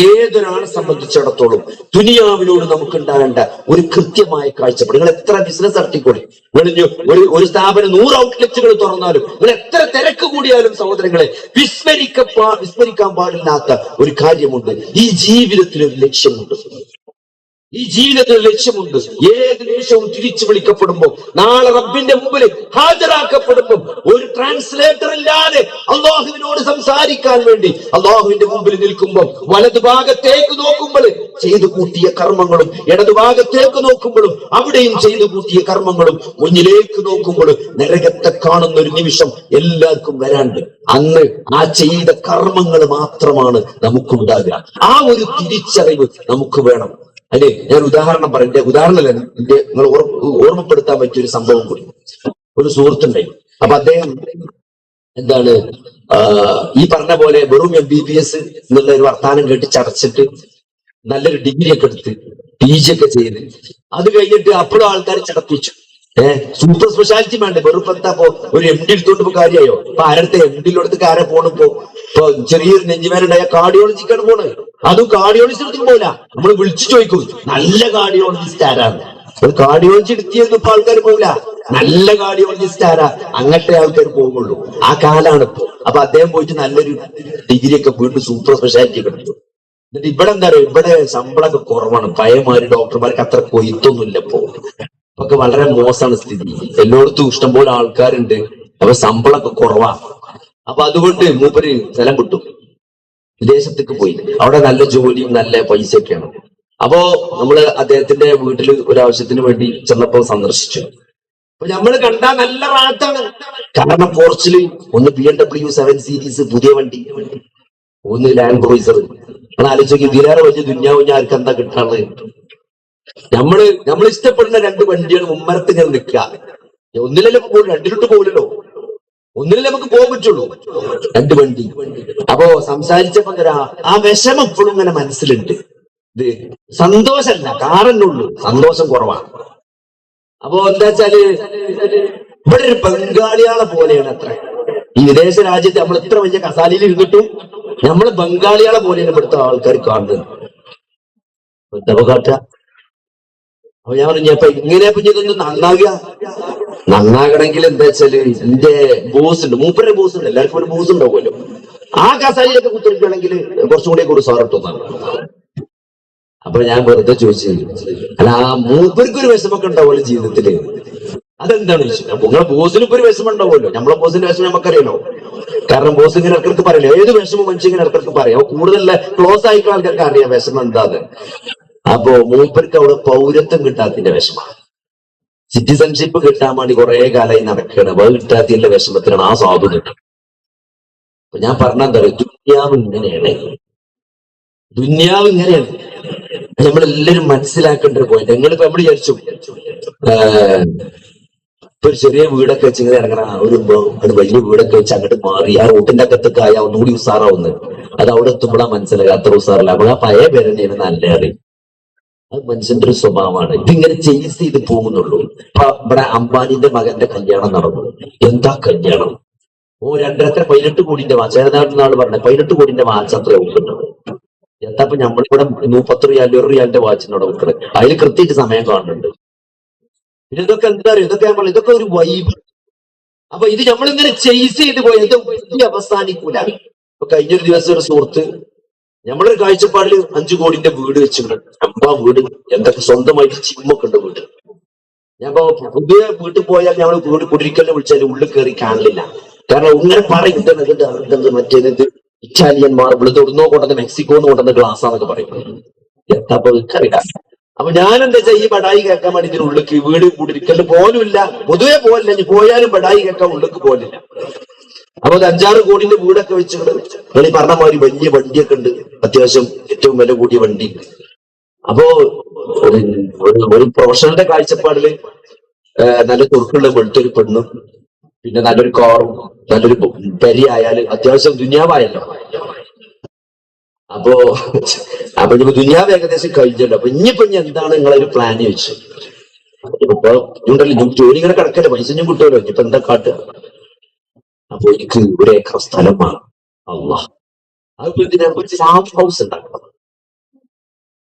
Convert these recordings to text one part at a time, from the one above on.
ഏതൊരാളെ സംബന്ധിച്ചിടത്തോളം ദുനിയാവിനോട് നമുക്കുണ്ടാകേണ്ട ഒരു കൃത്യമായ കാഴ്ചപ്പാട്. നിങ്ങൾ എത്ര ബിസിനസ് നടത്തിക്കൂടി നിങ്ങൾ ഒരു ഒരു സ്ഥാപനം നൂറ് ഔട്ട്ലെറ്റുകൾ തുറന്നാലും നിങ്ങൾ എത്ര തിരക്ക് കൂടിയാലും സഹോദരങ്ങളെ വിസ്മരിക്കപ്പാ വിസ്മരിക്കാൻ പാടില്ലാത്ത ഒരു കാര്യമുണ്ട്. ഈ ജീവിതത്തിൽ ഒരു ലക്ഷ്യമുണ്ട്. ഈ ജീവിതത്തിൽ ലക്ഷ്യമുണ്ട്. ഏത് നിമിഷവും തിരിച്ചു വിളിക്കപ്പെടുമ്പോൾ നാളെ റബ്ബിന്റെ മുമ്പിൽ ഹാജരാക്കപ്പെടുമ്പോൾ ഒരു ട്രാൻസ്ലേറ്റർ ഇല്ലാതെ അള്ളാഹുവിനോട് സംസാരിക്കാൻ വേണ്ടി അള്ളാഹുവിന്റെ മുമ്പിൽ നിൽക്കുമ്പോൾ വലതുഭാഗത്തേക്ക് നോക്കുമ്പോൾ ചെയ്തു കൂട്ടിയ കർമ്മങ്ങളും ഇടതുഭാഗത്തേക്ക് നോക്കുമ്പോഴും അവിടെയും ചെയ്തു കൂട്ടിയ കർമ്മങ്ങളും മുന്നിലേക്ക് നോക്കുമ്പോൾ നരകത്തെ കാണുന്ന ഒരു നിമിഷം എല്ലാവർക്കും വരാണ്ട് അന്ന് ആ ചെയ്ത കർമ്മങ്ങൾ മാത്രമാണ് നമുക്കുണ്ടാകുക. ആ ഒരു തിരിച്ചറിവ് നമുക്ക് വേണം. അല്ലെ? ഞാൻ ഉദാഹരണം എന്റെ ഉദാഹരണമല്ല എന്റെ നിങ്ങൾ ഓർമ്മപ്പെടുത്താൻ പറ്റിയ ഒരു സംഭവം കൂടി. ഒരു സുഹൃത്തുണ്ടായി. അപ്പൊ അദ്ദേഹം എന്താണ് ഈ പറഞ്ഞ പോലെ വെറും എം ബി ബി എസ് എന്നുള്ള ഒരു വർത്താനം കേട്ട് ചടച്ചിട്ട് നല്ലൊരു ഡിഗ്രി ഒക്കെ എടുത്ത് പി ജി ഒക്കെ ചെയ്ത് അത് കഴിഞ്ഞിട്ട് അപ്പോഴും ആൾക്കാർ ചടപ്പിച്ചു. ഏഹ് സൂപ്പർ സ്പെഷ്യാലിറ്റി വേണ്ടേ? വെറും എന്താ ഒരു എം ഡി എടുത്തോണ്ട് ഇപ്പൊ കാര്യമായോ? ഇപ്പൊ ആരടുത്ത് എം ഡിയിലെടുത്ത് ആരെ പോണിപ്പോ ഇപ്പൊ? ചെറിയൊരു നെഞ്ചുമാരുണ്ടായ കാർഡിയോളജിക്കാണ് പോണ് അതും കാർഡിയോളജിസ്റ്റ് എടുത്തും പോല നമ്മൾ വിളിച്ചു ചോദിക്കും നല്ല കാർഡിയോളജിസ്റ്റ് ആരാണ് ഒരു കാർഡിയോളജി എടുത്തിയൊന്നും ഇപ്പൊ ആൾക്കാർ പോകില്ല നല്ല കാർഡിയോളജിസ്റ്റ് ആരാ? അങ്ങനത്തെ ആൾക്കാർ പോകുള്ളൂ. ആ കാലാണ് ഇപ്പൊ അപ്പൊ അദ്ദേഹം പോയിട്ട് നല്ലൊരു ഡിഗ്രി ഒക്കെ വീണ്ടും സൂപ്പർ സ്പെഷ്യാലിറ്റി കിട്ടും എന്നിട്ട് ഇവിടെ എന്താ പറയുക ഇവിടെ ശമ്പളമൊക്കെ കുറവാണ്. പഴയമാര് ഡോക്ടർമാർക്ക് അത്ര കൊയ്ത്തൊന്നുമില്ല ഇപ്പോ. ഒക്കെ വളരെ മോശമാണ് സ്ഥിതി. എല്ലായിടത്തും ഇഷ്ടംപോലെ ആൾക്കാരുണ്ട്. അപ്പൊ ശമ്പളമൊക്കെ കുറവാ. അപ്പൊ അതുകൊണ്ട് മൂപ്പര് സ്ഥലം വിട്ടു. വിദേശത്തേക്ക് പോയി. അവിടെ നല്ല ജോലിയും നല്ല പൈസയൊക്കെയാണ്. അപ്പോ നമ്മൾ അദ്ദേഹത്തിന്റെ വീട്ടിൽ ഒരു ആവശ്യത്തിന് വേണ്ടി ചെന്നപ്പോ സന്ദർശിച്ചു. അപ്പൊ നമ്മൾ കണ്ട നല്ല റാത്താണ് കാരണം പോർച്ചിൽ ഒന്ന് B M W seven series പുതിയ വണ്ടി. ഒന്ന് ലാൻഡ് ക്രൂയിസർ നമ്മൾ ആലോചിക്കും ഇതിലേറെ വലിയ ദുന്യാവും ഞാൻ ആർക്ക് എന്താ കിട്ടാനുള്ളത്? നമ്മൾ നമ്മൾ ഇഷ്ടപ്പെടുന്ന രണ്ട് വണ്ടികൾ മുമ്മരത്ത് നിൽക്കുക. ഒന്നിലല്ലേ പോകും രണ്ടിലോട്ട് പോകില്ലല്ലോ ഒന്നിലല്ലേ നമുക്ക് പോകാൻ പറ്റുള്ളൂ? രണ്ട് വണ്ടി. അപ്പോ സംസാരിച്ചപ്പോ ആ വിഷമം ഇപ്പോഴും ഇങ്ങനെ മനസ്സിലുണ്ട്. ഇത് സന്തോഷല്ല കാറന്നുള്ളൂ സന്തോഷം കുറവാണ് അപ്പോ എന്താ വെച്ചാൽ ഇവിടെ ഒരു ബംഗാളിയാളെ പോലെയാണ് അത്ര. ഈ വിദേശ രാജ്യത്ത് നമ്മൾ ഇത്ര വലിയ കസാലയിൽ ഇരുന്നിട്ടും നമ്മൾ ബംഗാളികളെ പോലെയാണ് ഇവിടുത്തെ ആൾക്കാർ കാണുന്നത്. അപ്പൊ ഞാൻ പറഞ്ഞു അപ്പൊ ഇങ്ങനെ പിന്നെ ഇതൊന്ന് നന്നാകുക നന്നാകണമെങ്കിൽ എന്താ വെച്ചാൽ എന്റെ ബോസ് ഉണ്ട്. മൂപ്പരുടെ ബോസ് ഉണ്ട്. എല്ലാവർക്കും ഒരു ബോസ് ഉണ്ടാവുമല്ലോ. ആ കസാലിയൊക്കെ കുത്തിരിക്കുകയാണെങ്കിൽ കുറച്ചും കൂടി കൂടി സാറിട്ടൊന്നാണ് അപ്പൊ ഞാൻ വെറുതെ ചോദിച്ചു അല്ല ആ മൂപ്പർക്ക് ഒരു വിഷമൊക്കെ ഉണ്ടാവുമല്ലോ ജീവിതത്തിൽ. അതെന്താണ് നിങ്ങളെ ബോസിന് ഇപ്പൊ ഒരു വിഷമം ഉണ്ടാവുമല്ലോ. നമ്മളെ ബോസിന്റെ വിഷമം നമുക്കറിയാലോ. കാരണം ബോസ് ഇങ്ങനെ ഇടക്കിടക്ക് പറയില്ല? ഏത് വിഷമം മനുഷ്യൻ ഇങ്ങനെ ഇടക്കിടക്ക് പറയാം? കൂടുതൽ ക്ലോസ് ആയിട്ടുള്ള ആൾക്കാർക്ക് അറിയാം വിഷമം എന്താന്ന്. അപ്പോ മൂപ്പർക്ക് അവിടെ പൗരത്വം കിട്ടാത്തിന്റെ വിഷമാണ് സിറ്റിസൺഷിപ്പ് കിട്ടാൻ വേണ്ടി കുറെ കാലമായി നടക്കുകയാണ്. വേൾഡ് കിട്ടാത്തതിന്റെ വിഷമത്തിലാണ് ആ സാധു കിട്ടുന്നത്. അപ്പൊ ഞാൻ പറഞ്ഞ എന്താ പറയുക ദുന്യാവ് ഇങ്ങനെയാണ്. ദുന്യാവ് ഇങ്ങനെയാണ്. നമ്മളെല്ലാരും മനസ്സിലാക്കേണ്ട ഒരു പോയിന്റ് ഞങ്ങളിപ്പോ നമ്മൾ വിചാരിച്ചു ഇപ്പൊ ഒരു ചെറിയ വീടൊക്കെ വെച്ച് ഇങ്ങനെ ഇറങ്ങണ ഒരു അത് വലിയ വീടൊക്കെ വെച്ച് അങ്ങോട്ട് മാറി ആ റൂട്ടിന്റെ അകത്തൊക്കെ ആയ ഒന്നുകൂടി ഉസാറാവുന്നത്. അത് അവിടെ എത്തുമ്പോഴാ മനസ്സിലാക്കുക അത്ര ഉസാറില്ല. അപ്പൊ ആ പഴയ പേര് തന്നെയാണ് നല്ല അറിയും അത് മനുഷ്യന്റെ ഒരു സ്വഭാവമാണ്. ഇതിങ്ങനെ ചേസ് ചെയ്ത് പോകുന്നുള്ളൂ. ഇപ്പൊ ഇവിടെ അംബാനിന്റെ മകന്റെ കല്യാണം നടന്നു. എന്താ കല്യാണം? ഓ രണ്ടരത്ര പതിനെട്ട് കോടിന്റെ വാച്ച് ഏതാണ്ട് നാൾ പറഞ്ഞ. പതിനെട്ട് കോടിന്റെ വാച്ച് അത്ര വെക്കുന്നുണ്ട് എന്താ ഇപ്പൊ നമ്മളിവിടെ മുപ്പത്തി റിയാൽ ഒരു റിയാലിന്റെ വാച്ചിനോട് വിൽക്കുന്നത് അതിൽ കൃത്യമായിട്ട് സമയം കാണുന്നുണ്ട്. പിന്നെ ഇതൊക്കെ എന്താ പറയുക ഇതൊക്കെ നമ്മൾ ഇതൊക്കെ ഒരു വൈബ് അപ്പൊ ഇത് നമ്മളിങ്ങനെ ചേസ് ചെയ്ത് പോയത് അവസാനിക്കൂല. കഴിഞ്ഞൊരു ദിവസം ഒരു സുഹൃത്ത് നമ്മളൊരു കാഴ്ചപ്പാടിൽ അഞ്ചു കോടിന്റെ വീട് വെച്ചിട്ടുണ്ട്. അമ്പാ വീട് എന്തൊക്കെ സ്വന്തമായിട്ട് ചിമ്മൊക്കെ ഉണ്ട് വീട് ഞാൻ പുതിയ വീട്ടിൽ പോയാൽ ഞങ്ങൾ വീട് കുടിരിക്കലിനെ വിളിച്ചാൽ ഉള്ളിൽ കയറി കാണില്ല കാരണം ഇങ്ങനെ പറയും മറ്റേ ഇതിന്റെ ഇതെന്ത് മറ്റേത് മാർബിൾ ഇത് എവിടുന്നോ കൊണ്ടുവന്ന മെക്സിക്കോന്ന് കൊണ്ടുവന്ന ഗ്ലാസ് ആണെന്നൊക്കെ പറയും. എന്താ ഇപ്പൊ എനിക്കറിയില്ല. അപ്പൊ ഞാൻ എന്താ വെച്ചാൽ ഈ ബടായി കേൾക്കാൻ വേണ്ടി ഇതിന് ഉള്ളിക്ക് വീട് കുടിരിക്കലിന് ഇല്ല പൊതുവെ പോലില്ല പോയാലും ബടായി കേൾക്കാൻ ഉള്ളിക്ക് പോലില്ല അപ്പൊ ഒരു അഞ്ചാറ് കോടിന്റെ വീടൊക്കെ വെച്ച് നിങ്ങൾ ഈ പറഞ്ഞ മാതിരി വലിയ വണ്ടിയൊക്കെ ഉണ്ട്. അത്യാവശ്യം ഏറ്റവും വില കൂടിയ വണ്ടി. അപ്പോ ഒരു പ്രൊഫഷണലിന്റെ കാഴ്ചപ്പാടിൽ നല്ല തുറക്കുള്ള വെളുത്തൊരു പെണ്ണും പിന്നെ നല്ലൊരു കാറും നല്ലൊരു പെരി ആയാലും അത്യാവശ്യം ദുന്യാവായല്ലോ. അപ്പോ അപ്പൊ ഇനിയിപ്പോ ദുന്യാവ് ഏകദേശം കഴിഞ്ഞല്ലോ. അപ്പൊ ഇനിയിപ്പോ ഇനി എന്താണ് നിങ്ങളൊരു പ്ലാൻ ചോദിച്ചു ഇപ്പൊ ഇതുണ്ടല്ലോ ജോലി ഇങ്ങനെ കിടക്കല്ലേ? പൈസ ഞാൻ കിട്ടുമല്ലോ. ഇനിയിപ്പോ എന്താ കാട്ടുക? അപ്പൊ എനിക്ക് ഒരു ഏക്കർ സ്ഥലമാണ് അള്ളാഹ്. അതിപ്പോ ഇതിനെ കുറിച്ച് ഫാം ഹൗസ് ഉണ്ടാക്കണം.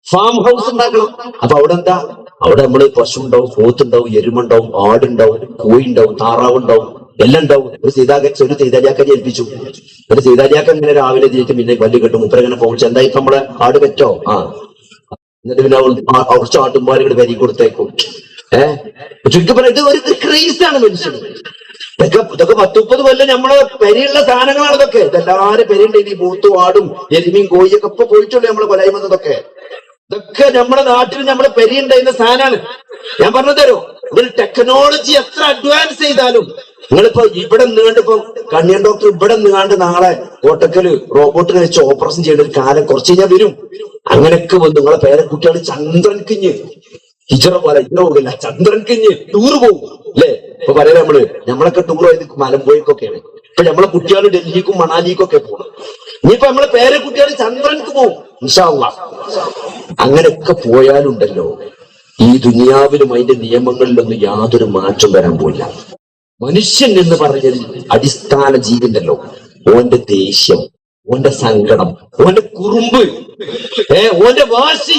ഫാം ഹൗസ് ഉണ്ടാക്കണം. അപ്പൊ അവിടെ എന്താ? അവിടെ നമ്മൾ പശു ഉണ്ടാവും പോത്തുണ്ടാവും എരുമുണ്ടാവും ആടുണ്ടാവും കോഴി ഉണ്ടാവും താറാവ് ഉണ്ടാവും എല്ലാം ഉണ്ടാവും. ഒരു സീതാക ഒരു സീതാജാക്കനെ ഏൽപ്പിച്ചു. ഒരു സീതാജാക്ക ഇങ്ങനെ രാവിലെ തിരിച്ച് പിന്നെ വല്യ കെട്ടും മുപ്പരങ്ങനെ പോകും എന്തായി ഇപ്പൊ നമ്മളെ ആട് പറ്റോ? ആ. എന്നിട്ട് പിന്നെ കുറച്ച് ആട്ടുംപാലുകൾ വരി കൊടുത്തേക്കും. ഏഹ് ചുരുക്കി പറഞ്ഞിട്ട് ഒരു ആണ് മനുഷ്യൻ ഇതൊക്കെ ഇതൊക്കെ പത്തുപ്പത് കൊല്ലം നമ്മളെ പെരിയുള്ള സാധനങ്ങളാണ് ഇതൊക്കെ. ഇതെല്ലാരും പെരിയുണ്ട്. ഇനി ബൂത്തു ആടും എരുമയും കോഴിയൊക്കെ ഇപ്പൊ പോയിട്ടുള്ളൂ നമ്മളെ കൊലയുമെന്നതൊക്കെ ഇതൊക്കെ. നമ്മുടെ നാട്ടിൽ നമ്മുടെ പെരിയുണ്ടായിരുന്ന സാധനമാണ്. ഞാൻ പറഞ്ഞു തരോ നിങ്ങൾ ടെക്നോളജി എത്ര അഡ്വാൻസ് ചെയ്താലും നിങ്ങളിപ്പോ ഇവിടെ നീണ്ട് ഇപ്പൊ കണ്ണിയൻ ഡോക്ടർ ഇവിടെ നീണ്ട് നാളെ കോട്ടക്കൽ റോബോട്ടിനെ വെച്ച് ഓപ്പറേഷൻ ചെയ്യേണ്ട ഒരു കാലം കുറച്ച് കഴിഞ്ഞാൽ വരും. അങ്ങനെയൊക്കെ വന്നു. നിങ്ങളെ പേരക്കുട്ടികൾ ചന്ദ്രൻ കിഞ്ഞ്. ഹിജറ പോലെ ഹിജറ പോകില്ല ചന്ദ്രൻ കിഞ്ഞ് ടൂർ പോകും. അല്ലേ? ഇപ്പൊ പറയാം നമ്മൾ നമ്മളൊക്കെ ടൂർ പോയത് മലമ്പുഴക്കൊക്കെയാണ്. ഇപ്പൊ നമ്മളെ കുട്ടികൾ ഡൽഹിക്കും മണാലിക്കും ഒക്കെ പോകണം ഇനിയിപ്പോ നമ്മളെ പേരെ കുട്ടികൾ ചന്ദ്രൻക്ക് പോകും അങ്ങനെയൊക്കെ പോയാലുണ്ടല്ലോ. ഈ ദുനിയാവിലും അതിന്റെ നിയമങ്ങളിലൊന്നും യാതൊരു മാറ്റം വരാൻ പോയില്ല മനുഷ്യൻ എന്ന് പറഞ്ഞതിൽ അടിസ്ഥാന ജീവിണ്ടല്ലോ ഓന്റെ ദേഷ്യം ഓന്റെ സങ്കടം ഓന്റെ കുറുമ്പ് ഏ ഓന്റെ വാശി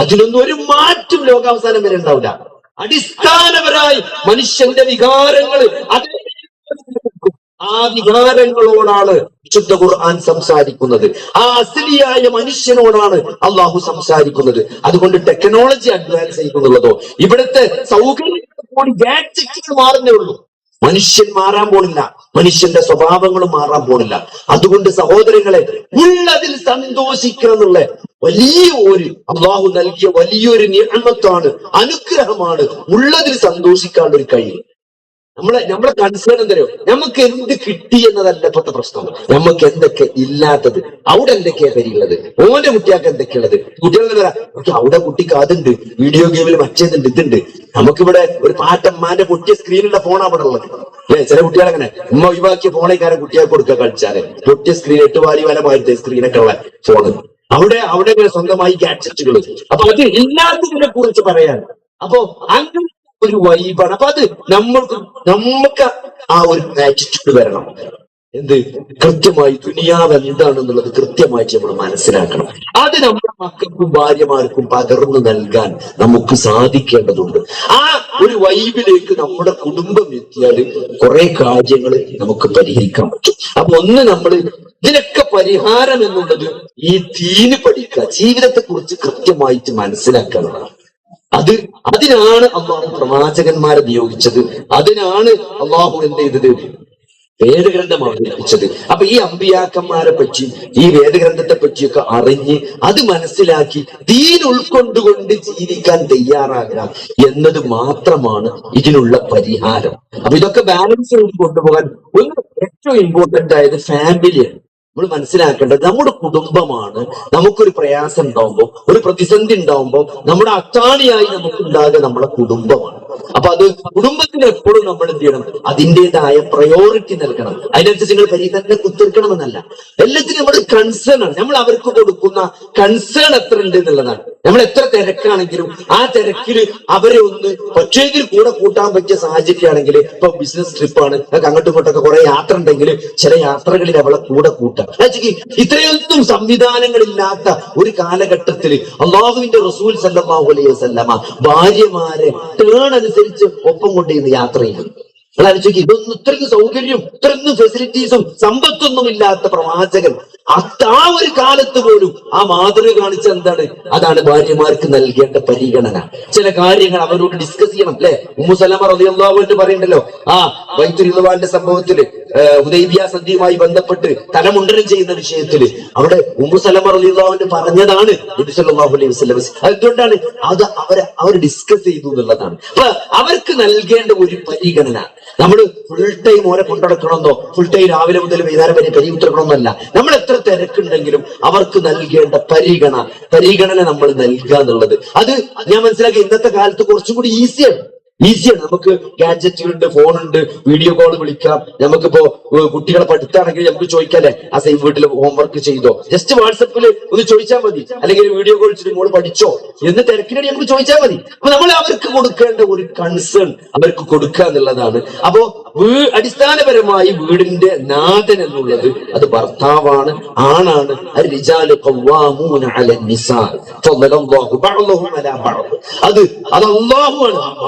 അതിലൊന്നും ഒരു മാറ്റം ലോകാവസാനം വരെ ഉണ്ടാവില്ല. അടിസ്ഥാനപരമായി മനുഷ്യന്റെ വികാരങ്ങൾ ആ വികാരങ്ങളോടാണ് വിശുദ്ധ ഖുർആൻ സംസാരിക്കുന്നത്. ആ അസലിയായ മനുഷ്യനോടാണ് അള്ളാഹു സംസാരിക്കുന്നത്. അതുകൊണ്ട് ടെക്നോളജി അഡ്വാൻസ് ചെയ്യുന്നുള്ളതോ ഇവിടുത്തെ സൗകര്യം കൂടി ഗാഡ്ജറ്റുകൾ മാറുന്നേ ഉള്ളൂ. മനുഷ്യൻ മാറാൻ പോണില്ല. മനുഷ്യന്റെ സ്വഭാവങ്ങളും മാറാൻ പോണില്ല. അതുകൊണ്ട് സഹോദരങ്ങളെ ഉള്ളതിൽ സന്തോഷിക്കണം എന്നുള്ള വലിയ ഒരു അള്ളാഹു നൽകിയ വലിയൊരു നിയമത്താണ് അനുഗ്രഹമാണ് ഉള്ളതിൽ സന്തോഷിക്കാനുള്ള ഒരു കഴിവ്. നമ്മളെ നമ്മളെ കൺസേൺ എന്തറിയോ? നമുക്ക് എന്ത് കിട്ടി എന്നതല്ല ഇപ്പോഴത്തെ പ്രശ്നം. നമുക്ക് എന്തൊക്കെ ഇല്ലാത്തത്? അവിടെ എന്തൊക്കെയാ പരിയുള്ളത്? ഓന്റെ കുട്ടിയാൾക്ക് എന്തൊക്കെയുള്ളത്? കുട്ടികൾ പറയാ? അവിടെ കുട്ടിക്ക് അതുണ്ട്. വീഡിയോ ഗെയിമിൽ മറ്റേതുണ്ട് ഇതുണ്ട്. നമുക്കിവിടെ ഒരു പാട്ടമ്മാന്റെ പൊട്ടിയ സ്ക്രീനിലെ ഫോൺ അവിടെ ഉള്ളത് ഏ ചില കുട്ടികൾ അങ്ങനെ. ഉമ്മ ഒഴിവാക്കിയ ഫോണേക്കാരൻ കുട്ടികൾക്ക് കൊടുക്കുക കളിച്ചാൽ? പൊട്ടിയ സ്ക്രീൻ എട്ട് വാരി വല മാറ്റി സ്ക്രീനൊക്കെ ഉള്ള ഫോണ് അവിടെ അവിടെ സ്വന്തമായി ഗാഡ്ജറ്റുകൾ അപ്പൊ അത് ഇല്ലാത്തതിനെ കുറിച്ച് പറയാൻ. അപ്പൊ അങ്ങനെ ഒരു വൈബാണ്. അപ്പൊ അത് നമ്മൾക്ക് നമുക്ക് ആ ഒരു ആറ്റിറ്റ്യൂഡ് വരണം. എന്ത്? കൃത്യമായി ദുനിയാവ് എന്താണെന്നുള്ളത് കൃത്യമായിട്ട് നമ്മൾ മനസ്സിലാക്കണം. അത് നമ്മുടെ മക്കൾക്കും ഭാര്യമാർക്കും പകർന്നു നൽകാൻ നമുക്ക് സാധിക്കേണ്ടതുണ്ട്. ആ ഒരു വൈബിലേക്ക് നമ്മുടെ കുടുംബം എത്തിയാൽ കുറെ കാര്യങ്ങൾ നമുക്ക് പരിഹരിക്കാൻ പറ്റും. അപ്പൊ ഒന്ന് നമ്മൾ ഇതിനൊക്കെ പരിഹാരം എന്നുള്ളത് ഈ തീന് പഠിക്കുക. ജീവിതത്തെ കുറിച്ച് കൃത്യമായിട്ട് മനസ്സിലാക്കാനുള്ളതാണ് അത് അതിനാണ് അള്ളാഹു പ്രവാചകന്മാരെ നിയോഗിച്ചത്. അതിനാണ് അള്ളാഹു എന്ത് ചെയ്തത്? വേദഗ്രന്ഥം അവതരിപ്പിച്ചത് അപ്പൊ ഈ അമ്പിയാക്കന്മാരെ പറ്റി ഈ വേദഗ്രന്ഥത്തെ പറ്റിയൊക്കെ അറിഞ്ഞ് അത് മനസ്സിലാക്കി തീൻ ഉൾക്കൊണ്ടുകൊണ്ട് ജീവിക്കാൻ തയ്യാറാകുക എന്നത് മാത്രമാണ് ഇതിനുള്ള പരിഹാരം. അപ്പൊ ഇതൊക്കെ ബാലൻസ് ചെയ്ത് കൊണ്ടുപോകാൻ ഒന്ന് ഏറ്റവും ഇമ്പോർട്ടന്റ് ആയത് ഫാമിലിയാണ് നമ്മൾ മനസ്സിലാക്കേണ്ടത് നമ്മുടെ കുടുംബമാണ്. നമുക്കൊരു പ്രയാസം ഉണ്ടാവുമ്പോൾ ഒരു പ്രതിസന്ധി ഉണ്ടാവുമ്പോൾ നമ്മുടെ അത്താണിയായി നമുക്ക് ഉണ്ടാകുക നമ്മുടെ കുടുംബമാണ്. അപ്പൊ അത് കുടുംബത്തിന് എപ്പോഴും നമ്മൾ എന്ത് ചെയ്യണം? അതിന്റെതായ പ്രയോറിറ്റി നൽകണം. അതിനനുസരിച്ച് നിങ്ങൾ പരിഹരണം കുത്തിർക്കണമെന്നല്ല. എല്ലാത്തിനും നമ്മൾ കൺസേൺ ആണ്. നമ്മൾ അവർക്ക് കൊടുക്കുന്ന കൺസേൺ എത്ര ഉണ്ട് എന്നുള്ളതാണ്. നമ്മൾ എത്ര തിരക്കാണെങ്കിലും ആ തിരക്കിൽ അവരെ ഒന്ന് പക്ഷേങ്കിൽ കൂടെ കൂട്ടാൻ പറ്റിയ സാഹചര്യമാണെങ്കിൽ ഇപ്പൊ ബിസിനസ് ട്രിപ്പാണ് അങ്ങോട്ടും ഇങ്ങോട്ടൊക്കെ കുറെ യാത്ര ഉണ്ടെങ്കിൽ ചില യാത്രകളിൽ അവളെ കൂടെ കൂട്ടാം. ഇത്രയൊന്നും സംവിധാനങ്ങളില്ലാത്ത ഒരു കാലഘട്ടത്തിൽ അള്ളാഹുവിന്റെ റസൂൽ സല്ലല്ലാഹു അലൈഹി ഭാര്യമാരെ ടേൺ അനുസരിച്ച് ഒപ്പം കൊണ്ടുവന്ന് യാത്ര ചെയ്യും ആലോചിക്കും ഇതൊന്നും ഇത്രയ്ക്ക് സൗകര്യം ഇത്രയൊന്നും ഫെസിലിറ്റീസും സമ്പത്തൊന്നും ഇല്ലാത്ത പ്രവാചകൻ ആ ഒരു കാലത്ത് പോലും ആ മാതൃക കാണിച്ച എന്താണ്? അതാണ് ഭാര്യമാർക്ക് നൽകേണ്ട പരിഗണന. ചില കാര്യങ്ങൾ അവരോട് ഡിസ്കസ് ചെയ്യണം അല്ലെ? ഉമ്മുസലമ എന്ന് പറയണ്ടല്ലോ ആ വൈദ്യുതി സംഭവത്തിൽ ഏഹ്, ഹുദൈബിയ സന്ധിയുമായി ബന്ധപ്പെട്ട് തലമുണ്ടനം ചെയ്യുന്ന വിഷയത്തിൽ അവിടെ ഉമ്മുസലമ റളിയല്ലാഹു പറഞ്ഞതാണ് നബി അലൈഹി വസല്ലം. അതുകൊണ്ടാണ് അത് അവരെ അവർ ഡിസ്കസ് ചെയ്തു എന്നുള്ളതാണ്. അപ്പൊ അവർക്ക് നൽകേണ്ട ഒരു പരിഗണന. നമ്മൾ ഫുൾ ടൈം ഓരെ കൊണ്ടുനടക്കണമെന്നോ ഫുൾ ടൈം രാവിലെ മുതൽ വൈകുന്നേരം വരെ പരിഗുത്തിരക്കണമെന്നല്ല നമ്മൾ എത്ര തിരക്കുണ്ടെങ്കിലും അവർക്ക് നൽകേണ്ട പരിഗണന പരിഗണന നമ്മൾ നൽകുക എന്നുള്ളത്. അത് ഞാൻ മനസ്സിലാക്കി ഇന്നത്തെ കാലത്ത് കുറച്ചും കൂടി ഈസിയാണ് ഈസിയാണ് നമുക്ക് ഗാഡ്ജറ്റുകളുണ്ട് ഫോണുണ്ട് വീഡിയോ കോൾ വിളിക്കാം. നമുക്കിപ്പോ കുട്ടികളെ പഠിത്താണെങ്കിൽ നമുക്ക് ചോദിക്കാല്ലേ ആ സെയിം വീട്ടിൽ ഹോംവർക്ക് ചെയ്തോ? ജസ്റ്റ് വാട്സപ്പിൽ ഒന്ന് ചോദിച്ചാൽ മതി. അല്ലെങ്കിൽ വീഡിയോ കോൾ ചെയ്ത് മോൾ പഠിച്ചോ? എന്ന് തിരക്കിനടി നമുക്ക് ചോദിച്ചാൽ മതി. അപ്പൊ നമ്മൾ അവർക്ക് കൊടുക്കേണ്ട ഒരു കൺസേൺ അവർക്ക് കൊടുക്കുക എന്നുള്ളതാണ്. അപ്പോ അടിസ്ഥാനപരമായി വീടിന്റെ നാഥൻ എന്നുള്ളത് അത് ഭർത്താവാണ് ആണാണ്. അത് അത്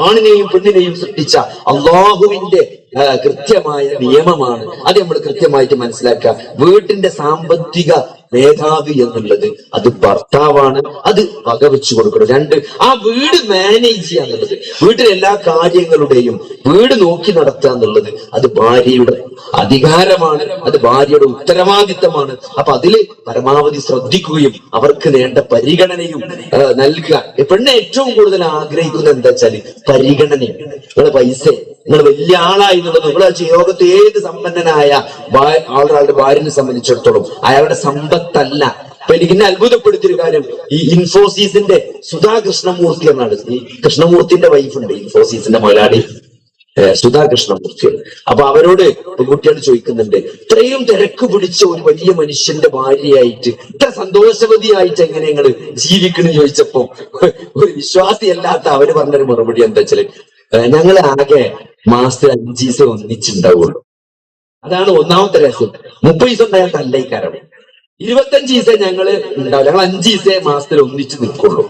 ആണിനെ ആണിനെയും പെണ്ണിനെയും സൃഷ്ടിച്ച അള്ളാഹുവിന്റെ കൃത്യമായ നിയമമാണ്. അത് നമ്മൾ കൃത്യമായിട്ട് മനസ്സിലാക്കുക. വീട്ടിന്റെ സാമ്പത്തിക മേധാവി എന്നുള്ളത് അത് ഭർത്താവാണ്. അത് വകവെച്ചു കൊടുക്കണം. രണ്ട് ആ വീട് മാനേജ് ചെയ്യുക എന്നുള്ളത്. വീട്ടിലെ എല്ലാ കാര്യങ്ങളുടെയും വീട് നോക്കി നടത്തുക എന്നുള്ളത് അത് ഭാര്യയുടെ അധികാരമാണ്. അത് ഭാര്യയുടെ ഉത്തരവാദിത്തമാണ്. അപ്പൊ അതിൽ പരമാവധി ശ്രദ്ധിക്കുകയും അവർക്ക് വേണ്ട പരിഗണനയും നൽകുക. പെണ്ണ് ഏറ്റവും കൂടുതൽ ആഗ്രഹിക്കുന്നത് എന്താ വെച്ചാൽ പരിഗണനയാണ്. നിങ്ങളെ പൈസ നിങ്ങൾ വലിയ ആളായി എന്നുള്ളത് നിങ്ങൾ യോഗത്തിൽ ഏത് സമ്പന്നനായ ആളൊരാളുടെ ഭാര്യനെ സംബന്ധിച്ചിടത്തോളം അയാളുടെ സമ്പത്തല്ല. അപ്പൊ എനിക്ക് ഇന്നെ അത്ഭുതപ്പെടുത്തിയൊരു കാര്യം. ഈ ഇൻഫോസിസിന്റെ സുധാ കൃഷ്ണമൂർത്തി എന്നാണ്. ഈ കൃഷ്ണമൂർത്തിന്റെ വൈഫുണ്ട് ഇൻഫോസിസിന്റെ മുതലാളി സുധാ കൃഷ്ണമൂർത്തി അപ്പൊ അവരോട് പെൺകുട്ടിയാണ് ചോദിക്കുന്നുണ്ട് ഇത്രയും തിരക്ക് പിടിച്ച ഒരു വലിയ മനുഷ്യന്റെ ഭാര്യയായിട്ട് ഇത്ര സന്തോഷവതിയായിട്ട് എങ്ങനെ നിങ്ങൾ ജീവിക്കണം? ചോദിച്ചപ്പോ ഒരു വിശ്വാസിയല്ലാത്ത അവർ പറഞ്ഞൊരു മറുപടി എന്താ വെച്ചാൽ ഏഹ് ഞങ്ങൾ ആകെ മാസത്തിൽ അഞ്ച് ദിവസം ഒന്നിച്ചുണ്ടാവുള്ളൂ. അതാണ് ഒന്നാമത്തെ രഹസ്യം. മുപ്പത് ദിവസം ഉണ്ടായാൽ തല്ലയിക്കാരം ഇരുപത്തഞ്ച് ദിവസം ഞങ്ങൾ ഉണ്ടാവില്ല. ഞങ്ങൾ അഞ്ച് ദിവസേ മാസത്തിൽ ഒന്നിച്ചു നിൽക്കുള്ളൂ.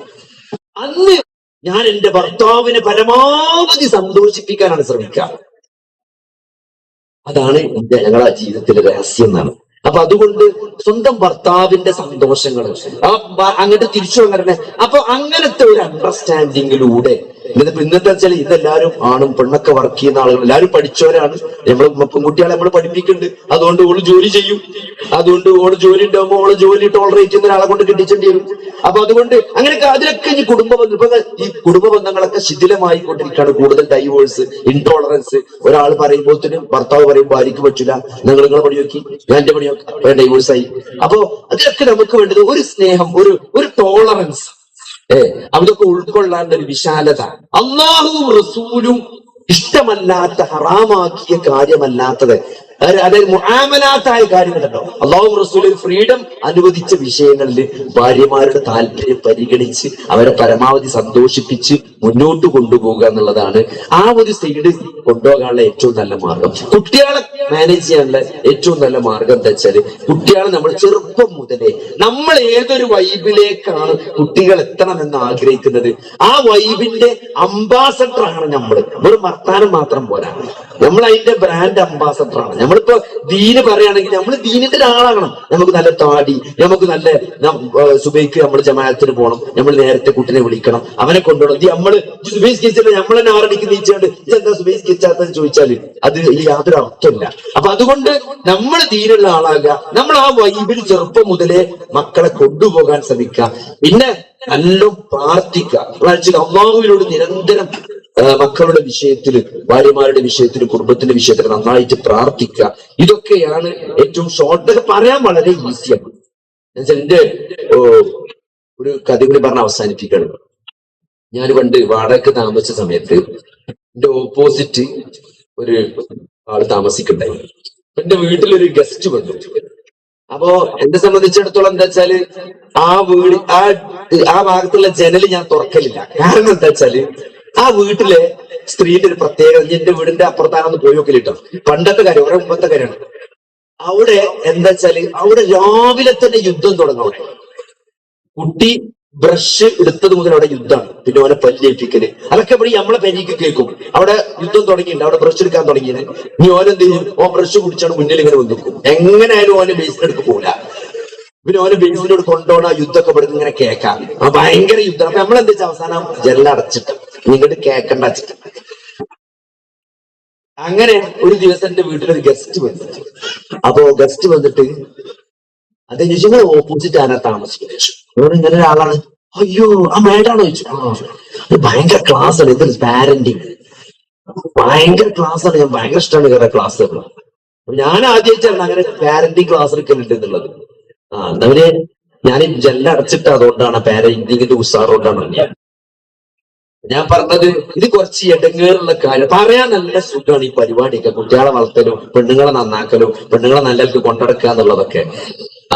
അന്ന് ഞാൻ എന്റെ ഭർത്താവിനെ പരമാവധി സന്തോഷിപ്പിക്കാനാണ് ശ്രമിക്കുക. അതാണ് എന്റെ ഞങ്ങളുടെ ജീവിതത്തിലെ രഹസ്യം എന്നാണ്. അപ്പൊ അതുകൊണ്ട് സ്വന്തം ഭർത്താവിന്റെ സന്തോഷങ്ങൾ അങ്ങോട്ട് തിരിച്ചു വരണേ. അപ്പൊ അങ്ങനത്തെ ഒരു അണ്ടർസ്റ്റാൻഡിങ്ങിലൂടെ ഇതിപ്പോ ഇന്നത്തെ വെച്ചാൽ ഇതെല്ലാരും ആണും പെണ്ണൊക്കെ വർക്ക് ചെയ്യുന്ന ആളുകൾ എല്ലാവരും പഠിച്ചവരാണ്. നമ്മൾ പെൺകുട്ടികളെ നമ്മൾ പഠിപ്പിക്കുന്നുണ്ട്. അതുകൊണ്ട് ഓൾ ജോലി ചെയ്യും. അതുകൊണ്ട് ഓൾ ജോലി ഉണ്ടാകുമ്പോൾ ഓൾ ജോലി ടോളറേറ്റ് ചെയ്യുന്ന ഒരാളെ കൊണ്ട് കിട്ടിച്ചേണ്ടി വരും. അപ്പൊ അതുകൊണ്ട് അങ്ങനെയൊക്കെ അതിലൊക്കെ ഈ കുടുംബ ഈ കുടുംബ ബന്ധങ്ങളൊക്കെ ശിഥിലമായി കൊണ്ടിരിക്കുകയാണ് കൂടുതൽ ഡൈവേഴ്സ് ഇൻടോളറൻസ് ഒരാൾ പറയുമ്പോഴത്തേനും ഭർത്താവ് പറയും ഭാര്യയ്ക്ക് പറ്റില്ല നിങ്ങൾ നിങ്ങളെ പണി നോക്കി. ഞാൻ എന്റെ പണി നോക്കി. ഡൈവേഴ്സ് ആയി. അപ്പോ അതിലൊക്കെ നമുക്ക് വേണ്ടത് ഒരു സ്നേഹം ഒരു ഒരു ടോളറൻസ് അതൊക്കെ ഉൾക്കൊള്ളാൻ ഒരു വിശാലത. അള്ളാഹുവും റസൂലും ഇഷ്ടമല്ലാത്ത ഹറാമാക്കിയ കാര്യമല്ലാത്തത് അതായത് അതായത് കാര്യങ്ങളുണ്ടോ അള്ളാഹു റസൂൽ ഫ്രീഡം അനുവദിച്ച വിഷയങ്ങളിൽ ഭാര്യമാരുടെ താല്പര്യം പരിഗണിച്ച് അവരെ പരമാവധി സന്തോഷിപ്പിച്ച് മുന്നോട്ട് കൊണ്ടുപോകുക എന്നുള്ളതാണ് ആ ഒരു സൈഡ് കൊണ്ടുപോകാനുള്ള ഏറ്റവും നല്ല മാർഗം. കുട്ടികളെ മാനേജ് ചെയ്യാനുള്ള ഏറ്റവും നല്ല മാർഗം എന്താ വെച്ചാൽ കുട്ടികളെ നമ്മൾ ചെറുപ്പം മുതലേ നമ്മൾ ഏതൊരു വൈബിലേക്കാണ് കുട്ടികൾ എത്തണമെന്ന് ആഗ്രഹിക്കുന്നത്? ആ വൈബിന്റെ അംബാസഡർ ആണ് നമ്മൾ. ഒരു വർത്താനം മാത്രം പോരാ. നമ്മൾ അതിന്റെ ബ്രാൻഡ് അംബാസഡർ ആണ്. നമ്മളിപ്പോ ദീന് പറയുകയാണെങ്കിൽ നമ്മൾ ദീനിന്റെ ഒരാളാകണം. നമുക്ക് നല്ല താടി നമുക്ക് നല്ല സുബൈക്ക് നമ്മൾ ജമാഅത്തിന് പോകണം. നമ്മൾ നേരത്തെ കുട്ടിനെ വിളിക്കണം. അവനെ കൊണ്ടുപോകണം. നമ്മൾ സുബൈസ് കിച്ചിട്ട് നമ്മൾ തന്നെ ആറടിക്ക് നീച്ചുകൊണ്ട് ഇതെന്താ സുബൈസ് കിച്ചാത്തെന്ന് ചോദിച്ചാൽ അത് യാതൊരു അർത്ഥമില്ല അപ്പൊ അതുകൊണ്ട് നമ്മൾ ദീനുള്ള ആളാകുക. നമ്മൾ ആ വൈബിൽ ചെറുപ്പം മുതലേ മക്കളെ കൊണ്ടുപോകാൻ ശ്രമിക്കുക. പിന്നെ നല്ല പ്രാർത്ഥിക്കുക. അള്ളാഹുവിനോട് നിരന്തരം മക്കളുടെ വിഷയത്തിൽ ഭാര്യമാരുടെ വിഷയത്തിൽ കുടുംബത്തിന്റെ വിഷയത്തിൽ നന്നായിട്ട് പ്രാർത്ഥിക്കുക. ഇതൊക്കെയാണ് ഏറ്റവും ഷോർട്ട് പറയാൻ വളരെ ഈസിയാണ് എന്റെ ഒരു കഥ കൂടി പറഞ്ഞ് അവസാനിപ്പിക്കണം ഞാൻ പണ്ട് വാടക താമസിച്ച സമയത്ത് എന്റെ ഓപ്പോസിറ്റ് ഒരു ആൾ താമസിക്കണ്ടായി. അപ്പൊ എന്റെ വീട്ടിലൊരു ഗസ്റ്റ് വന്നു. അപ്പോ എന്നെ സംബന്ധിച്ചിടത്തോളം എന്താ വെച്ചാൽ ആ വീട് ആ ആ ഭാഗത്തുള്ള ജനൽ ഞാൻ തുറക്കലില്ല. കാരണം എന്താ വെച്ചാൽ ആ വീട്ടിലെ സ്ത്രീന്റെ ഒരു പ്രത്യേകത എന്റെ വീടിന്റെ അപ്പുറത്താണെന്ന് പോയി നോക്കലിട്ടോ പണ്ടത്തെ കാര്യം ഓരോ മുമ്പത്തെ കാര്യമാണ് അവിടെ എന്താ വെച്ചാൽ അവിടെ രാവിലെ തന്നെ യുദ്ധം തുടങ്ങും കുട്ടി ബ്രഷ് എടുത്തത് മുതൽ അവിടെ യുദ്ധമാണ് പിന്നെ ഓനെ പല്ലേൽപ്പിക്കൽ അതൊക്കെ ഇവിടെ നമ്മളെ പെരീക്ക് കേൾക്കും. അവിടെ യുദ്ധം തുടങ്ങിയിട്ടുണ്ട്. അവിടെ ബ്രഷ് എടുക്കാൻ തുടങ്ങിയത് ഇനി ഓനെന്ത് ചെയ്യും? ഓ ബ്രഷ് കുടിച്ചാണ് മുന്നിൽ ഇങ്ങനെ വന്നിരിക്കും എങ്ങനെയായാലും ഓനെ ബേസിനെടുക്ക് പോകില്ല പിന്നെ ഓനെ ബേസിനോട് കൊണ്ടോണ യുദ്ധമൊക്കെ ഇവിടെ ഇങ്ങനെ കേൾക്കാം. ഭയങ്കര യുദ്ധം. അപ്പൊ നമ്മളെന്താ അവസാനം ജനലടച്ചിട്ട് ഇങ്ങോട്ട് കേക്കണ്ട അങ്ങനെ ഒരു ദിവസം എന്റെ വീട്ടിലൊരു ഗസ്റ്റ് വന്നു. അപ്പോ ഗസ്റ്റ് വന്നിട്ട് അത് നിങ്ങൾ ഓപ്പോസിറ്റ് ആണ് താമസിക്കുന്നത് ഇങ്ങനെ ഒരാളാണ്. അയ്യോ ആ മേഡാണോ? ചോദിച്ചു. ഭയങ്കര ക്ലാസ് ആണ് ഇതൊരു പാരന്റിങ് ഭയങ്കര ക്ലാസ് ആണ് ഞാൻ ഭയങ്കര ഇഷ്ടമാണ് കയറിയ ക്ലാസ് ഞാൻ ആദ്യമായിട്ടാണ് അങ്ങനെ പാരന്റിങ് ക്ലാസ് എടുക്കലുണ്ട് എന്നുള്ളത്. ആ എന്നവര് ഞാൻ ജെല്ല അടച്ചിട്ട് അതുകൊണ്ടാണ് പാരന്റിങ്ങിന്റെ ഉത്സാഹം കൊണ്ടാണ് ഞാൻ ഞാൻ പറഞ്ഞത് ഇത് കുറച്ച് ഇടങ്ങേറുള്ള കാര്യം. പറയാൻ നല്ല സുഖമാണ് ഈ പരിപാടിയൊക്കെ. കുട്ടികളെ വളർത്തലും പെണ്ണുങ്ങളെ നന്നാക്കലും പെണ്ണുങ്ങളെ നല്ല കൊണ്ടെടുക്കുക എന്നുള്ളതൊക്കെ.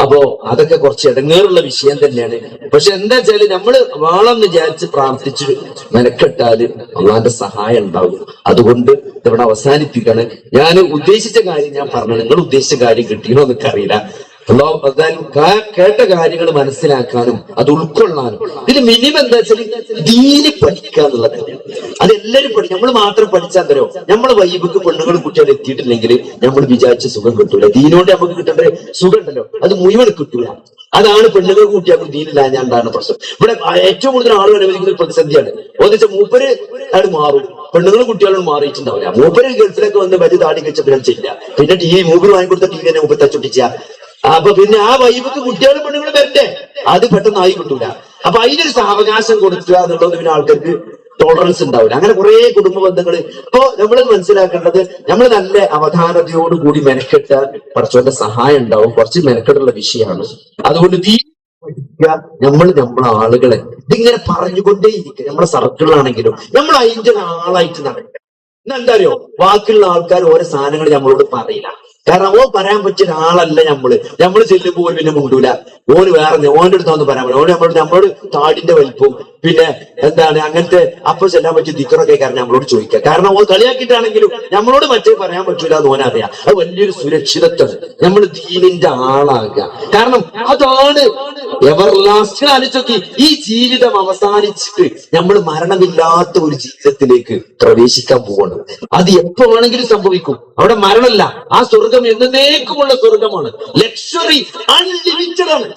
അപ്പോ അതൊക്കെ കുറച്ച് ഇടങ്ങേറുള്ള വിഷയം തന്നെയാണ്. പക്ഷെ എന്താ വെച്ചാൽ നമ്മൾ വേളം വിചാരിച്ച് പ്രാർത്ഥിച്ച് മെനക്കെട്ടാൽ അള്ളാന്റെ സഹായം ഉണ്ടാവും. അതുകൊണ്ട് ഇവിടെ അവസാനിപ്പിക്കാണ് ഞാൻ ഉദ്ദേശിച്ച കാര്യം ഞാൻ പറഞ്ഞു. നിങ്ങൾ ഉദ്ദേശിച്ച കാര്യം കിട്ടിയോ എന്നൊക്കെ അറിയില്ല. കേട്ട കാര്യങ്ങൾ മനസ്സിലാക്കാനും അത് ഉൾക്കൊള്ളാനും. ഇത് മിനിമം എന്താ വെച്ചാൽ ദീനി പഠിക്കുക എന്നുള്ളത്. അത് എല്ലാവരും പഠിക്കും നമ്മൾ മാത്രം പഠിച്ചാൽ തരോ നമ്മൾ വൈബക്ക് പെണ്ണുങ്ങളും കുട്ടികളും എത്തിയിട്ടില്ലെങ്കിൽ നമ്മൾ വിചാരിച്ച സുഖം കിട്ടൂല. ദീനോണ്ട് നമുക്ക് കിട്ടേണ്ട സുഖം ഉണ്ടല്ലോ അത് മുഴുവൻ കിട്ടൂല. അതാണ് പെണ്ണുങ്ങൾ കൂട്ടിയാക്കും ദീനില്ലാഞ്ഞാണ്ടാണ് പ്രശ്നം. ഇവിടെ ഏറ്റവും കൂടുതൽ ആളുകൾ അനുവദിക്കുന്ന പ്രതിസന്ധിയാണ്. വെച്ചാൽ മൂപ്പര് അയാൾ മാറും. പെണ്ണുങ്ങളും കുട്ടികളും മാറിയിട്ടുണ്ടാവില്ല. മൂപ്പര് ഗൾഫിലൊക്കെ വന്ന് വലിയ താടി കഴിച്ച പിന്നെ ചെയ്യില്ല. പിന്നെ ടി വി മൂപ്പര് വാങ്ങിക്കൊടുത്ത ടി വി തന്നെ മൂപ്പര് തച്ചൊട്ടിച്ച അപ്പൊ പിന്നെ ആ വൈബക്ക് കുട്ടികളും പെണ്ണുങ്ങളും വരട്ടെ? അത് പെട്ടെന്ന് ആയി കിട്ടൂല. അപ്പൊ അതിനൊരു സാവകാശം കൊടുക്കുക എന്നുള്ളത് പിന്നെ ആൾക്കാർക്ക് ടോളറൻസ് ഉണ്ടാവില്ല. അങ്ങനെ കുറെ കുടുംബ ബന്ധങ്ങൾ ഇപ്പോ നമ്മൾ മനസ്സിലാക്കേണ്ടത് നമ്മൾ നല്ല അവധാനതയോട് കൂടി മെനക്കെട്ട കുറച്ചുകൊണ്ട് സഹായം ഉണ്ടാവും. കുറച്ച് മെനക്കെട്ടുള്ള വിഷയമാണ്. അതുകൊണ്ട് തീ നമ്മൾ നമ്മളെ ആളുകളെ ഇതിങ്ങനെ പറഞ്ഞുകൊണ്ടേ ഇരിക്കുക നമ്മളെ സർക്കിളിലാണെങ്കിലും നമ്മൾ അതിന്റെ ആളായിട്ട് നടക്കുക. എന്താ അറിയോ? ബാക്കിയുള്ള ആൾക്കാർ ഓരോ സാധനങ്ങൾ നമ്മളോട് പറയില്ല. കാരണം ഓ പറയാൻ പറ്റിയ ആളല്ല നമ്മൾ നമ്മൾ ചെല്ലുമ്പോൾ ഓൻ പിന്നെ മുണ്ടൂല ഓന് വേറെ ഓന്റെ അടുത്ത് പറയാൻ പറ്റും ഓന് നമ്മളോട് നമ്മളോട് താടിന്റെ വലിപ്പവും പിന്നെ എന്താണ് അങ്ങനത്തെ അപ്പൊ ചെല്ലാൻ പറ്റിയ ദിക്കറൊക്കെ കാരണം നമ്മളോട് ചോദിക്കുക. കാരണം ഓൻ കളിയാക്കിയിട്ടാണെങ്കിലും നമ്മളോട് മറ്റേ പറയാൻ പറ്റൂല എന്ന് ഓനറിയാം. അത് വലിയൊരു സുരക്ഷിതത്വം. നമ്മൾ ദീനിന്റെ ആളാകുക. കാരണം അതാണ് എവർ ലാസ്റ്റ് ആലോചിച്ചോക്കി. ഈ ജീവിതം അവസാനിച്ചിട്ട് നമ്മൾ മരണമില്ലാത്ത ഒരു ജീവിതത്തിലേക്ക് പ്രവേശിക്കാൻ പോവാണ്. അത് എപ്പോ വേണമെങ്കിലും സംഭവിക്കും. അവിടെ മരണമല്ല. ആ സ്വർഗം എന്നേക്കുമുള്ള സ്വർഗമാണ്. ലക്ഷറി അൺലിമിറ്റഡ് ആണ്.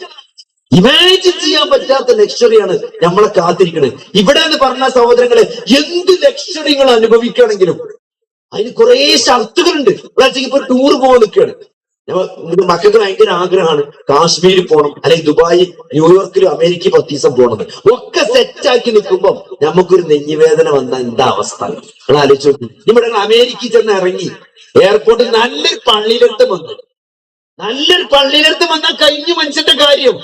ഇമാജിൻ ചെയ്യാൻ പറ്റാത്ത ലക്ഷറിയാണ് നമ്മളെ കാത്തിരിക്കുന്നത് ഇവിടെ എന്ന് പറഞ്ഞ സഹോദരങ്ങളെ എന്ത് ലക്ഷറി നിങ്ങൾ അനുഭവിക്കുകയാണെങ്കിലും അതിന് കുറെ ഷർത്തുകളുണ്ട്. ഇപ്പൊ ടൂർ പോകാൻ നിൽക്കുകയാണ്. മക്കൾക്ക് ഭയങ്കര ആഗ്രഹമാണ്. കാശ്മീരിൽ പോകണം അല്ലെങ്കിൽ ദുബായി ന്യൂയോർക്കിലും അമേരിക്കയിൽ പത്ത് ദിവസം പോകണം ഒക്കെ സെറ്റാക്കി നിൽക്കുമ്പോൾ നമുക്കൊരു നെഞ്ഞുവേദന വന്ന എന്താ അവസ്ഥ? നിങ്ങൾ ആലോചിച്ച് നോക്കി. ഇവിടെ അമേരിക്കയിൽ ചെന്ന് ഇറങ്ങി എയർപോർട്ടിൽ നല്ലൊരു പള്ളിയിലെടുത്ത് വന്നു. നല്ലൊരു പള്ളിയിലെടുത്ത് വന്നാൽ കഴിഞ്ഞു മനുഷ്യന്റെ കാര്യം.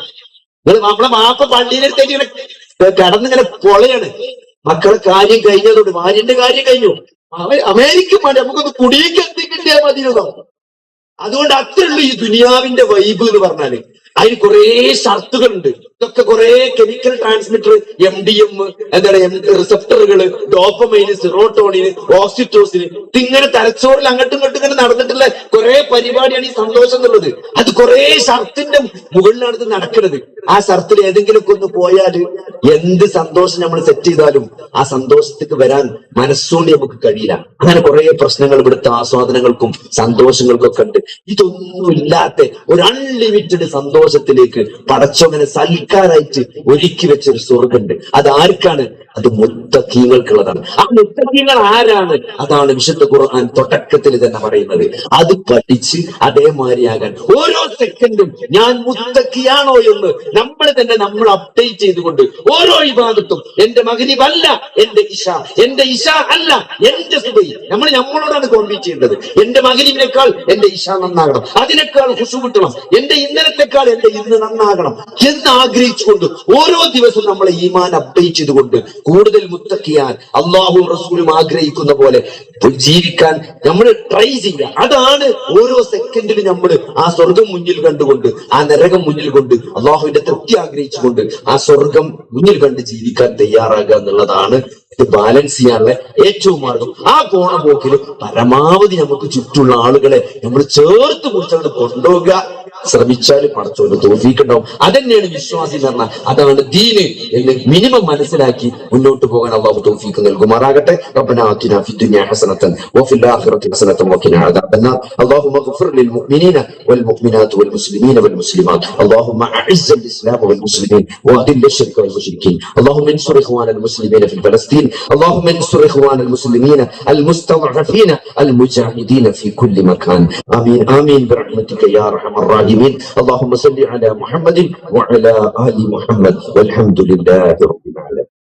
നിങ്ങൾ നമ്മളെ മാപ്പ പള്ളിയിലെടുത്തേക്ക് ഇങ്ങനെ കടന്നിങ്ങനെ പൊളയാണ്. മക്കളെ കാര്യം കഴിഞ്ഞതുകൊണ്ട് ഭാര്യന്റെ കാര്യം കഴിഞ്ഞു. അമേരിക്ക മതി നമുക്കൊന്ന് കുടിയേക്ക് എത്തിക്കിട്ടേ മതി അതുകൊണ്ട് അത്രയുള്ളൂ ഈ ദുനിയാവിന്റെ വൈബ് എന്ന് പറഞ്ഞാൽ. അതിന് കുറെ ഷർത്തുകളുണ്ട്. ഇതൊക്കെ കുറെ chemical transmitter M D M എന്താണ് റിസപ്റ്ററുകൾ ഡോപ്പമൈന് സിറോട്ടോണിന് ഓക്സിറ്റോസിന് ഇതിങ്ങനെ തലച്ചോറിൽ അങ്ങോട്ടും ഇങ്ങോട്ടും ഇങ്ങനെ നടന്നിട്ടുള്ള കുറെ പരിപാടിയാണ് ഈ സന്തോഷം എന്നുള്ളത്. അത് കുറെ ഷർത്തിന്റെ മുകളിലാണ് ഇത് നടക്കുന്നത്. ആ ഷർത്തിൽ ഏതെങ്കിലുമൊക്കെ ഒന്ന് പോയാൽ എന്ത് സന്തോഷം നമ്മൾ സെറ്റ് ചെയ്താലും ആ സന്തോഷത്തേക്ക് വരാൻ മനസ്സുകൊണ്ട് നമുക്ക് കഴിയില്ല. അങ്ങനെ കുറെ പ്രശ്നങ്ങൾ ഇവിടുത്തെ ആസ്വാദനങ്ങൾക്കും സന്തോഷങ്ങൾക്കും ഒക്കെ ഉണ്ട്. ഇതൊന്നും ഇല്ലാത്ത ഒരു അൺലിമിറ്റഡ് സന്തോഷത്തിലേക്ക് പടച്ചോങ്ങനെ സൽക്കാരായിട്ട് ഒരുക്കി വെച്ച ഒരു സ്വർഗമുണ്ട് അത് ആർക്കാണ്? അത് മുത്തക്കീങ്ങൾക്കുള്ളതാണ് ആ മുത്തക്കീങ്ങൾ ആരാണ്? അതാണ് വിശുദ്ധ ഖുർആൻ തുടക്കത്തിൽ തന്നെ പറയുന്നത്. അത് പഠിച്ച് അതേമാതിരിയാകാൻ ഓരോ സെക്കൻഡും ഞാൻ മുത്തക്കിയാണോ എന്ന് നമ്മൾ തന്നെ നമ്മൾ അപ്ഡേറ്റ് ചെയ്തുകൊണ്ട് ഓരോ വിഭാഗത്തും എന്റെ മകരീബ് അല്ല എന്റെ ഇഷ എന്റെ ഇഷ അല്ല എന്റെ സുബൈ. നമ്മൾ നമ്മളോടാണ് കോമ്പീറ്റ് ചെയ്യേണ്ടത്. എന്റെ മകരീബിനേക്കാൾ എന്റെ ഇഷ നന്നാകണം. അതിനേക്കാൾ ഹുഷു കിട്ടണം. എന്റെ ഇന്നലത്തെക്കാൾ എന്റെ ഇന്ന് നന്നാകണം. എന്ന് ആഗ്രഹിച്ചുകൊണ്ട് ഓരോ ദിവസവും നമ്മളെ ഈമാൻ അപ്ഡേറ്റ് ചെയ്തുകൊണ്ട് കൂടുതൽ മുത്തക്കിയാൻ അള്ളാഹും റസൂലും ആഗ്രഹിക്കുന്ന പോലെ ജീവിക്കാൻ നമ്മൾ ട്രൈ ചെയ്യുക. അതാണ് ഓരോ സെക്കൻഡിലും നമ്മൾ ആ സ്വർഗം മുന്നിൽ കണ്ടുകൊണ്ട് ആ നരകം മുന്നിൽ കൊണ്ട് അള്ളാഹുവിന്റെ തൃപ്തി ആഗ്രഹിച്ചുകൊണ്ട് ആ സ്വർഗം മുന്നിൽ കണ്ട് ജീവിക്കാൻ തയ്യാറാകുക എന്നുള്ളതാണ് ഇത് ബാലൻസ് ചെയ്യാനുള്ള ഏറ്റവും മാർഗം. ആ പോണ പോക്കിൽ പരമാവധി നമുക്ക് ചുറ്റുള്ള ആളുകളെ നമ്മൾ ചേർത്ത് പിടിച്ചങ്ങോട്ട് കൊണ്ടുപോകുക ശ്രമിച്ചാൽ പടച്ചോണ്ട് തോഫീക്കുണ്ടാവും അതന്നെയാണ് വിശ്വാസി എന്ന് പറഞ്ഞാൽ അതാണ് ദീന് എന്ന് മിനിമം മനസ്സിലാക്കി മുന്നോട്ട് പോകാൻ അള്ളാഹു തോഫീക്ക് നൽകുമാറാകട്ടെ ربنا آتنا في الدنيا حسنة وفي الآخرة حسنة وقنا عذاب النار اللهم اغفر للمؤمنين والمؤمنات والمسلمين والمسلمات اللهم أعز الإسلام والمسلمين وأذل الشرك والمشركين اللهم انصر إخوان المسلمين في فلسطين اللهم انصر إخوان المسلمين المستضعفين المجاهدين في كل مكان آمين آمين برحمتك يا أرحم الراحمين اللهم صل على محمد وعلى آل محمد والحمد لله رب العالمين.